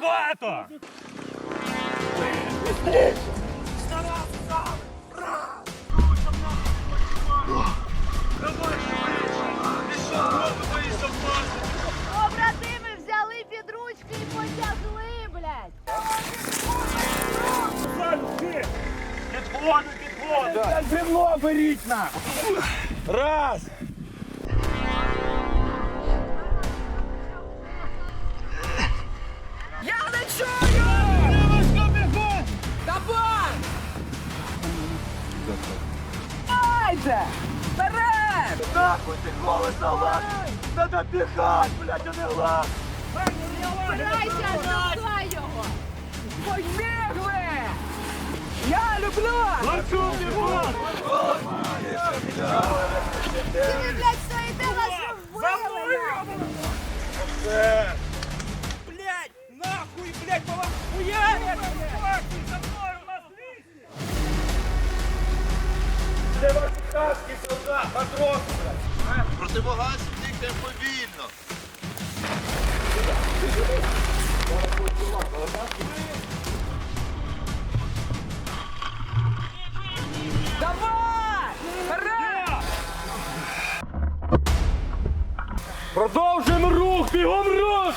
багато! Побратими взяли під ручки і потягли, блядь. Підходи, підходи! Бревно беріть на! Раз! Давай! Давайте! Вперед! Нахуй ти колесо лад! Надо бігать, блядь, а не лад! Брайся, штовхай його. Побігли! Я люблю! Лачу бігом! Це солдат, матрос! Противогаз тільки повільно. Давай! Продовжуємо рух, бігом рух!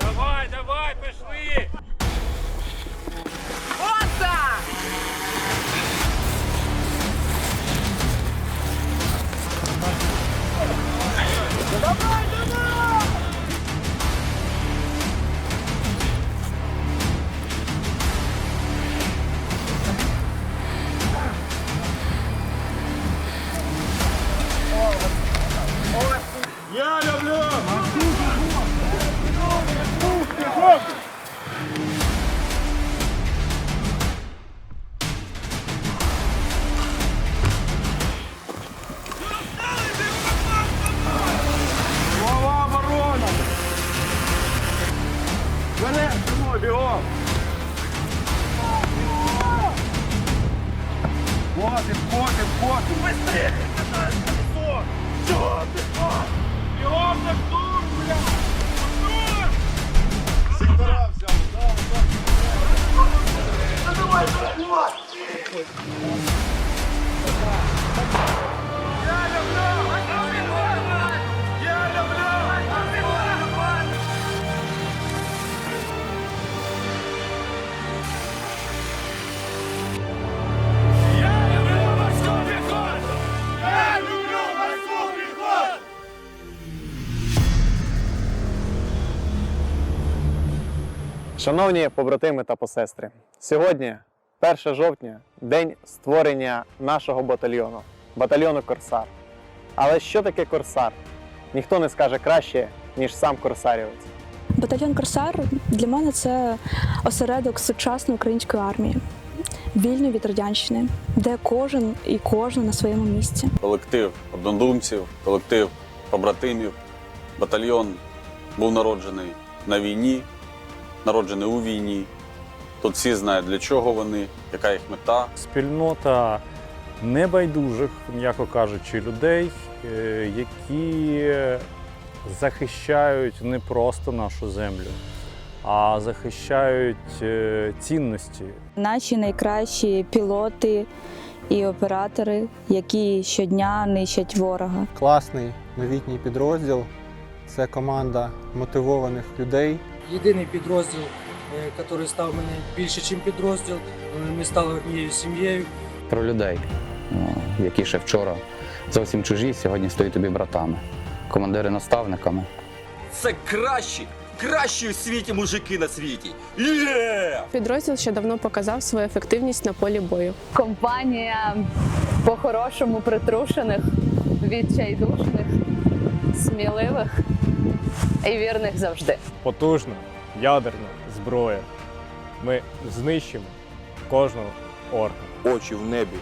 Давай, давай, пішли! Бігом! Потім, потім, потім! Быстрее! Чого ти так? Бігом на штурм, бля! Штурм! Сектора взяли, да, давай, Я Шановні побратими та посестри, сьогодні, 1 жовтня, день створення нашого батальйону, батальйону Корсар. Але що таке Корсар? Ніхто не скаже краще, ніж сам корсарівець. Батальйон Корсар для мене це осередок сучасної української армії, вільної від радянщини, де кожен і кожна на своєму місці. колектив однодумців, колектив побратимів. Батальйон був народжений на війні, народжений у війні. Тут всі знають, для чого вони, яка їх мета. спільнота небайдужих, м'яко кажучи, людей, е, які захищають не просто нашу землю, а захищають е, цінності, Наші найкращі пілоти і оператори, які щодня нищать ворога. класний новітній підрозділ. Це команда мотивованих людей. Єдиний підрозділ, е, який став мене більше, ніж підрозділ. Е, Ми стали однією сім'єю. про людей, які ще вчора зовсім чужі, сьогодні стають тобі братами, командири наставниками. Це кращі, кращі у світі мужики на світі. Є! Підрозділ ще давно показав свою ефективність на полі бою. Компанія по-хорошому притрушених, відчайдушних, сміливих і вірних завжди. потужна ядерна зброя. Ми знищимо кожного орка. Очі в небі,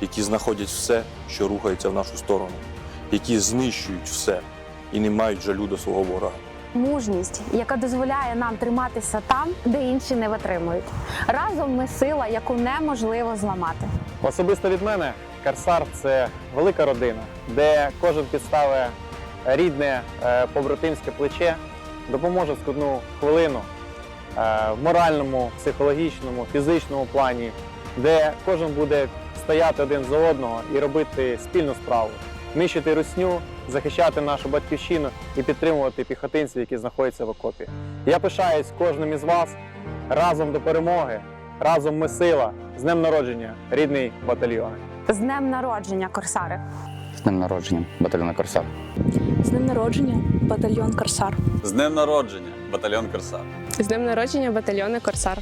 які знаходять все, що рухається в нашу сторону, які знищують все і не мають жалю до свого ворога. Мужність, яка дозволяє нам триматися там, де інші не витримують. Разом ми сила, яку неможливо зламати. Особисто від мене Корсар це велика родина, де кожен підставить рідне е, побратимське плече допоможе в складну хвилину е, в моральному, психологічному, фізичному плані, де кожен буде стояти один за одного і робити спільну справу, нищити русню, захищати нашу батьківщину і підтримувати піхотинців, які знаходяться в окопі. Я пишаюсь кожним із вас разом до перемоги, разом ми сила. З днем народження, рідний батальйон. З днем народження, корсари! З днем народження, батальйон Корсар. З днем народження, батальйон Корсар. З днем народження, батальйон Корсар. З днем народження батальйони Корсар.